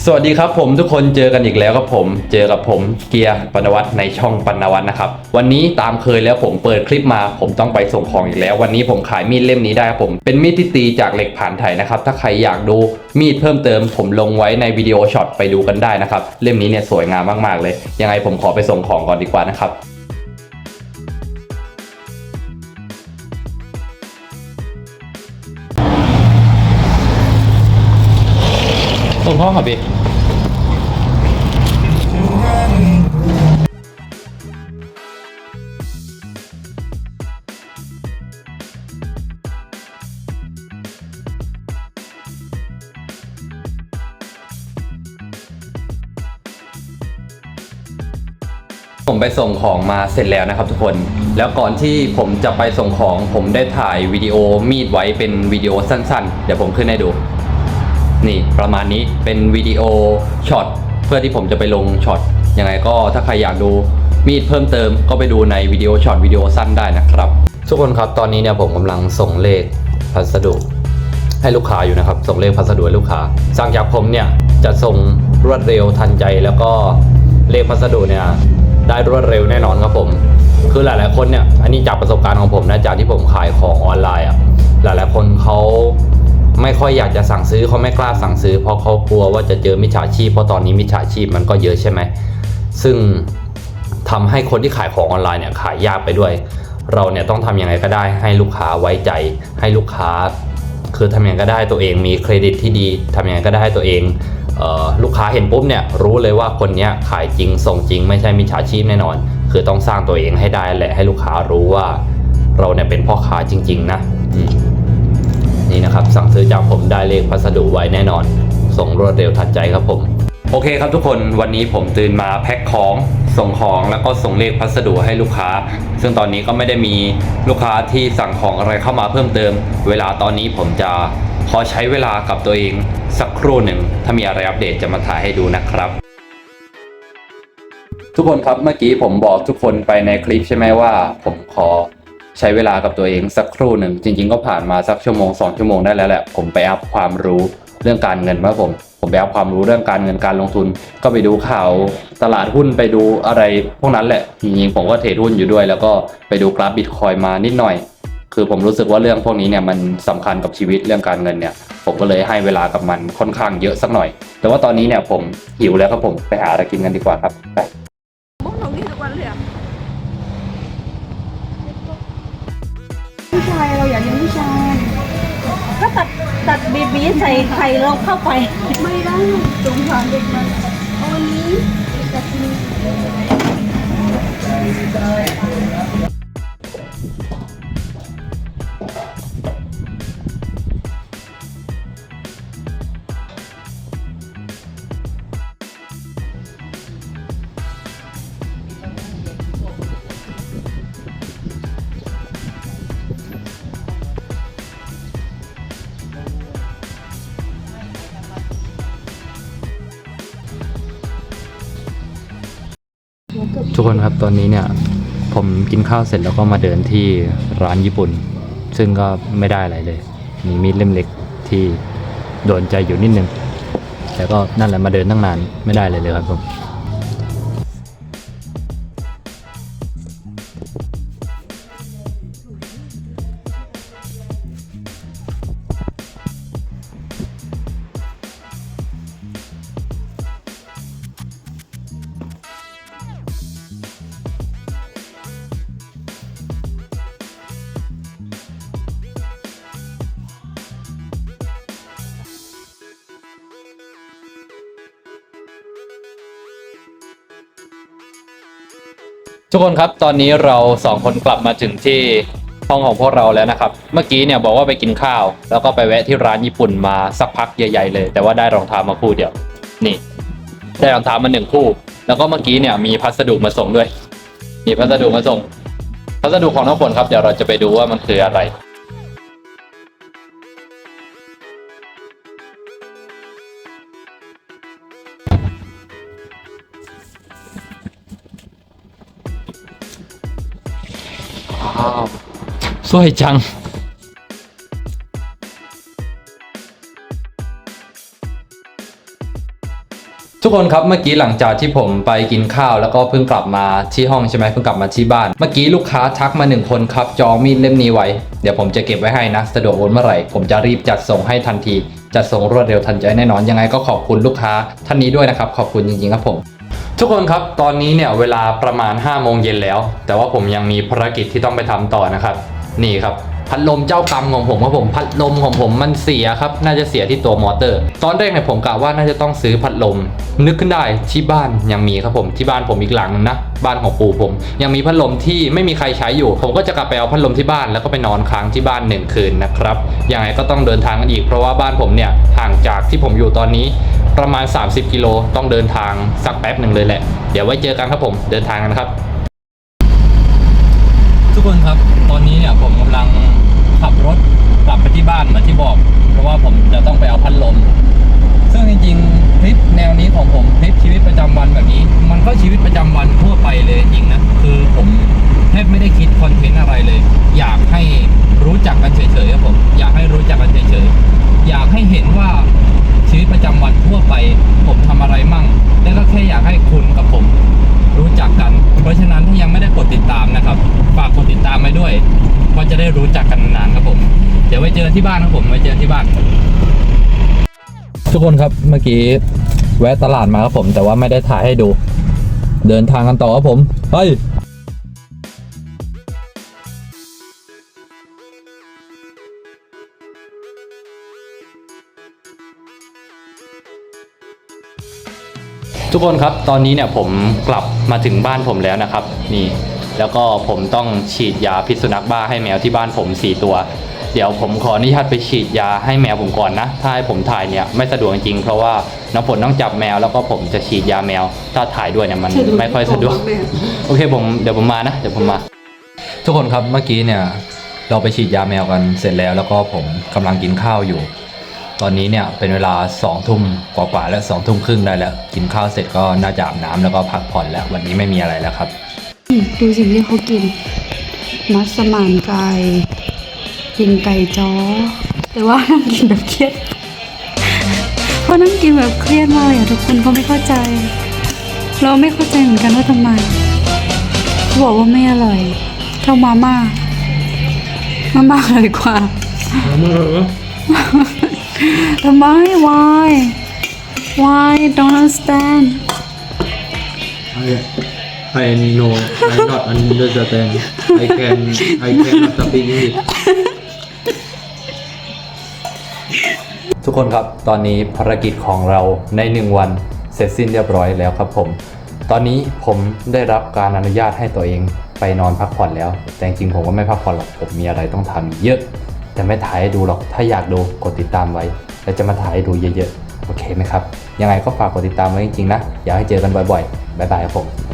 สวัสดีครับผมทุกคนเจอกันอีกแล้วครับผม เจอกับผมเกียร์ปนวัตในช่องปนวัตนะครับ วันนี้ตามเคยแล้วผมเปิดคลิปมา ผมต้องไปส่งของอีกแล้ว วันนี้ผมขายมีดเล่มนี้ได้ครับผม เป็นมีดที่ตีจากเหล็กผ่านไถนะครับ ถ้าใครอยากดูมีดเพิ่มเติม ผมลงไว้ในวิดีโอช็อตไปดูกันได้นะครับ เล่มนี้เนี่ยสวยงามมากๆเลย ยังไงผมขอไปส่งของก่อนดีกว่านะครับ ส่งห้อขับพี่ผมไปส่งของมาเสร็จแล้วนะครับทุกคน แล้วก่อนที่ผมจะไปส่งของผมได้ถ่ายวิดีโอมีดไว้เป็นวิดีโอสั้นๆ เดี๋ยวผมขึ้นให้ดู นี่ประมาณนี้เป็นวิดีโอช็อตเพื่อที่ผมจะไปลงช็อตยังไงก็ถ้าใครอยากดูมีดเพิ่มเติมก็ไปดูในวิดีโอช็อตวิดีโอสั้นได้นะครับ ทุกคนครับตอนนี้เนี่ยผมกำลังส่งเลขพัสดุให้ลูกค้าอยู่นะครับ ส่งเลขพัสดุให้ลูกค้า สั่งจากผมเนี่ยจะส่งรวดเร็วทันใจแล้วก็เลขพัสดุเนี่ยได้รวดเร็วแน่นอนครับผม คือหลายๆคนเนี่ยอันนี้จากประสบการณ์ของผมนะจากที่ผมขายของออนไลน์อะหลายๆคนเขา ไม่ค่อยอยากจะสั่งซื้อเขาไม่กล้าสั่งซื้อ เพราะเขากลัวว่าจะเจอมิจฉาชีพเพราะตอนนี้มิจฉาชีพมันก็เยอะใช่ไหมซึ่งทำให้คนที่ขายของออนไลน์เนี่ยขายยากไปด้วย เราเนี่ยต้องทำยังไงก็ได้ให้ลูกค้าไว้ใจ ให้ลูกค้า คือทำยังไงก็ได้ตัวเองมีเครดิตที่ดีทำยังไงก็ได้ให้ตัวเองเออลูกค้าเห็นปุ๊บเนี่ยรู้เลยว่าคนนี้ขายจริงส่งจริง ไม่ใช่มิจฉาชีพแน่นอน คือต้องสร้างตัวเองให้ได้แหละให้ลูกค้ารู้ว่า เราเนี่ยเป็นพ่อค้าจริง ๆ นะอื นี่นะครับ สั่งซื้อจากผมได้เลขพัสดุไว้แน่นอน ส่งรวดเร็วทันใจครับผม โอเคครับทุกคนวันนี้ผมตื่นมาแพ็คของส่งของแล้วก็ส่งเลขพัสดุให้ลูกค้า ซึ่งตอนนี้ก็ไม่ได้มีลูกค้าที่สั่งของอะไรเข้ามาเพิ่มเติม เวลาตอนนี้ผมจะขอใช้เวลากับตัวเองสักครู่หนึ่ง ถ้ามีอะไรอัปเดตจะมาถ่ายให้ดูนะครับ ทุกคนครับเมื่อกี้ผมบอกทุกคนไปในคลิปใช่ไหมว่า ผมขอ ใช้เวลากับตัวเองสักครู่หนึ่งจริง ๆ ก็ผ่านมาสักชั่วโมงสองชั่วโมงได้แล้วแหละผมไปอัพความรู้เรื่องการเงินมาผม ผมไปอัพความรู้เรื่องการเงินการลงทุน ก็ไปดูข่าวตลาดหุ้นไปดูอะไรพวกนั้นแหละจริงๆผมก็เทรดหุ้นอยู่ด้วย แล้วก็ไปดูกราฟบิตคอยมานิดหน่อย คือผมรู้สึกว่าเรื่องพวกนี้เนี่ยมันสำคัญกับชีวิตเรื่องการเงินเนี่ย ผมก็เลยให้เวลากับมันค่อนข้างเยอะสักหน่อย แต่ว่าตอนนี้เนี่ยผมหิวแล้วครับผมไปหาอะไรกินกันดีกว่าครับไป ตัดตัดบีบีใส่ไข่เราเข้าไป ไม่ได้สงสารเด็กมันเอาวันนี้จะมี ทุกคนครับตอนนี้เนี่ยผมกินข้าวเสร็จแล้วก็มาเดินที่ร้านญี่ปุ่น ซึ่งก็ไม่ได้อะไรเลย มีมีดเล่มเล็กที่โดนใจอยู่นิดนึงแต่ก็นั่นแหละมาเดินตั้งนานไม่ได้เลยเลยครับผม ทุกคนครับตอนนี้เราสองคนกลับมาถึงที่ห้องของพวกเราแล้วนะครับ เมื่อกี้เนี่ยบอกว่าไปกินข้าว แล้วก็ไปแวะที่ร้านญี่ปุ่นมาสักพักใหญ่ๆเลย แต่ว่าได้รองเท้ามาคู่เดียว นี่ ได้รองเท้ามาหนึ่งคู่ แล้วก็เมื่อกี้เนี่ยมีพัสดุมาส่งด้วย มีพัสดุมาส่ง พัสดุของน้องฝนครับเดี๋ยวเราจะไปดูว่ามันคืออะไร ว้าวสวยจัง ทุกคนครับเมื่อกี้หลังจากที่ผมไปกินข้าวแล้วก็เพิ่งกลับมาที่ห้องใช่ไหมเพิ่งกลับมาที่บ้าน เมื่อกี้ลูกค้าทักมาหนึ่งคนครับจองมีดเล่มนี้ไว้ เดี๋ยวผมจะเก็บไว้ให้นะสะดวกโอนเมื่อไหร่ ผมจะรีบจัดส่งให้ทันทีจัดส่งรวดเร็วทันใจแน่นอนยังไงก็ขอบคุณลูกค้าท่านนี้ด้วยนะครับขอบคุณจริงๆครับผม ทุกคนครับ ตอนนี้เนี่ยเวลาประมาณ 5 โมงเย็นแล้ว แต่ว่าผมยังมีภารกิจที่ต้องไปทำต่อนะครับ นี่ครับพัดลมเจ้ากรรมของผมครับผมพัดลมของผมมันเสียครับ น่าจะเสียที่ตัวมอเตอร์ ตอนแรกเนี่ยผมกะว่าน่าจะต้องซื้อพัดลม นึกขึ้นได้ที่บ้านยังมีครับผมที่บ้านผมอีกหลังนึงนะบ้านของปู่ผม ยังมีพัดลมที่ไม่มีใครใช้อยู่ ผมก็จะกลับไปเอาพัดลมที่บ้านแล้วก็ไปนอนค้างที่บ้านหนึ่งคืนนะครับยังไงก็ต้องเดินทางกันอีกเพราะว่าบ้านผมเนี่ยห่างจากที่ผมอยู่ตอนนี้ ประมาณ 30 กิโลต้องเดินทางสักแป๊บหนึ่งเลยแหละ เดี๋ยวไว้เจอกันครับผมเดินทางกันครับ ทุกคนครับตอนนี้เนี่ยผมกำลังขับรถกลับไปที่บ้านเหมือนที่บอก เพราะว่าผมจะต้องไปเอาพัดลม ซึ่งจริงๆคลิปแนวนี้ของผมคลิปชีวิตประจำวันแบบนี้ มันก็ชีวิตประจำวันทั่วไปเลยจริงนะคือผมแทบไม่ได้คิดคอนเทนต์อะไรเลย อยากให้รู้จักกันเฉยๆครับผมอยากให้รู้จักกันเฉยๆอยากให้เห็นว่า ชีวิตประจำวันทั่วไป ผมทำอะไรมั่ง แล้วก็แค่อยากให้คุณกับผม รู้จักกัน เพราะฉะนั้นถ้ายังไม่ได้กดติดตามนะครับ ฝากกดติดตามไว้ด้วยก็จะได้รู้จักกันนานครับผม เดี๋ยวไว้เจอที่บ้านครับผมไว้เจอที่บ้าน ทุกคนครับเมื่อกี้แวะตลาดมาครับผม แต่ว่าไม่ได้ถ่ายให้ดู เดินทางกันต่อครับผม เฮ้ย ทุกคนครับตอนนี้เนี่ยผมกลับมาถึงบ้านผมแล้วนะครับนี่แล้วก็ผมต้องฉีดยาพิษสุนัขบ้าให้แมวที่บ้านผม 4 ตัว เดี๋ยวผมขออนุญาตไปฉีดยาให้แมวผมก่อนนะ ถ้าให้ผมถ่ายเนี่ยไม่สะดวกจริงๆเพราะว่าน้ำฝนต้องจับแมวแล้วก็ผมจะฉีดยาแมว ถ้าถ่ายด้วยเนี่ยมันไม่ค่อยสะดวกโอเคผมเดี๋ยวผมมานะเดี๋ยวผมมา ทุกคนครับเมื่อกี้เนี่ยเราไปฉีดยาแมวกันเสร็จแล้ว แล้วก็ผมกำลังกินข้าวอยู่ ตอนนี้เนี่ยเป็นเวลา2องทุ่มกว่าๆแล้วสองทุ่มครึ่งได้แล้ว กินข้าวเสร็จก็น่าจะอาบน้ำแล้วก็พักผ่อนแล้ววันนี้ไม่มีอะไรแล้วครับอืมดูสิ่งที่เขากิน มัสมั่นไก่กินไก่จ้อ แต่ว่านั่งกินแบบเครียดเพราะนั่งกินแบบเครียดมากเลยอะทุกคนก็ไม่เข้าใจ เราไม่เข้าใจเหมือนกันว่าทำไมเขาบอกว่าไม่อร่อยเท่ามาม่ามาม่าอร่อยกว่า ทำไม why why don't understand I I know I not understand I can I cannot speak English ทุกคนครับ ตอนนี้ภารกิจของเราในหนึ่งวันเสร็จสิ้นเรียบร้อยแล้วครับผม ตอนนี้ผมได้รับการอนุญาตให้ตัวเองไปนอนพักผ่อนแล้ว แต่จริงๆผมก็ไม่พักผ่อนหรอก ผมมีอะไรต้องทำอีกเยอะ แต่ไม่ถ่ายให้ดูหรอก ถ้าอยากดูกดติดตามไว้ แล้วจะมาถ่ายให้ดูเยอะๆ โอเคไหมครับ ยังไงก็ฝากกดติดตามไว้จริงๆนะ อยากให้เจอกันบ่อยๆ บ๊ายบายครับผม